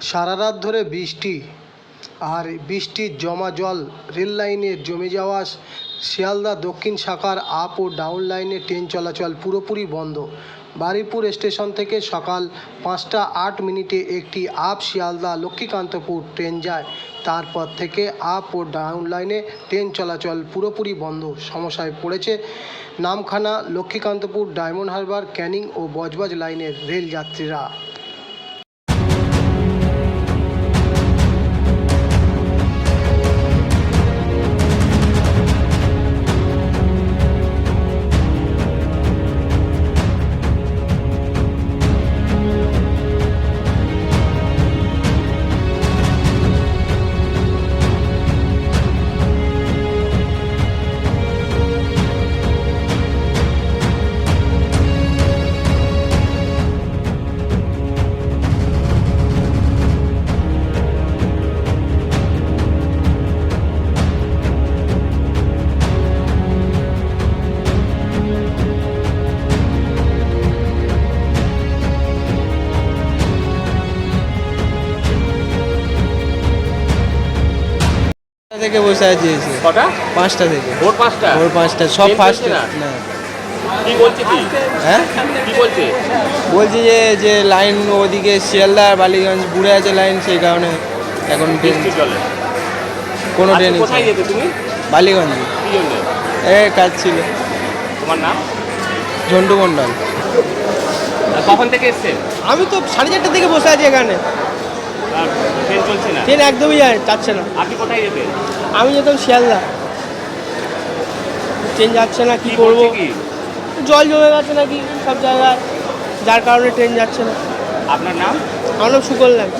সারা রাত ধরে বৃষ্টি আর বৃষ্টির জমা জল, রেল লাইনে জমে যাওয়া, শিয়ালদা দক্ষিণ শাখার আপ ও ডাউন লাইনে ট্রেন চলাচল পুরোপুরি বন্ধ। বারুইপুর স্টেশন থেকে সকাল পাঁচটা আট মিনিটে একটি আপ শিয়ালদা লক্ষ্মীকান্তপুর ট্রেন যায়। তারপর থেকে আপ ও ডাউন লাইনে ট্রেন চলাচল পুরোপুরি বন্ধ। সমস্যায় পড়েছে নামখানা, লক্ষ্মীকান্তপুর, ডায়মন্ড হারবার, ক্যানিং ও বজবজ লাইনের রেল যাত্রীরা। থেকে বসে আছি কটা? পাঁচটা থেকে। ভোর পাঁচটা? ভোর পাঁচটা সব ফার্স্ট না? কি বলছে কি? হ্যাঁ? কি বলছে? বলছি যে যে লাইন ওদিকে শিয়ালদা বালিগঞ্জ বুড়ে আছে লাইন সেই কারণে এখন ট্রেন চলে। কোনো ট্রেন কোথায় যেতে তুমি? বালিগঞ্জ। এ কাজ ছিল। তোমার নাম? ঝন্টু মণ্ডল। কখন থেকে এসছে? আমি তো সাড়ে চারটে থেকে বসে আছি এখানে। ট্রেন একদমই যায় যাচ্ছে না। আপনি কোথায় যেতে আমি যেতাম শিয়ালদা। ট্রেন যাচ্ছে না কি কি করব? জল জমে গেছে নাকি সব জায়গায় যার কারণে ট্রেন যাচ্ছে না। আপনার নাম? আমার নাম সুকল্যাণ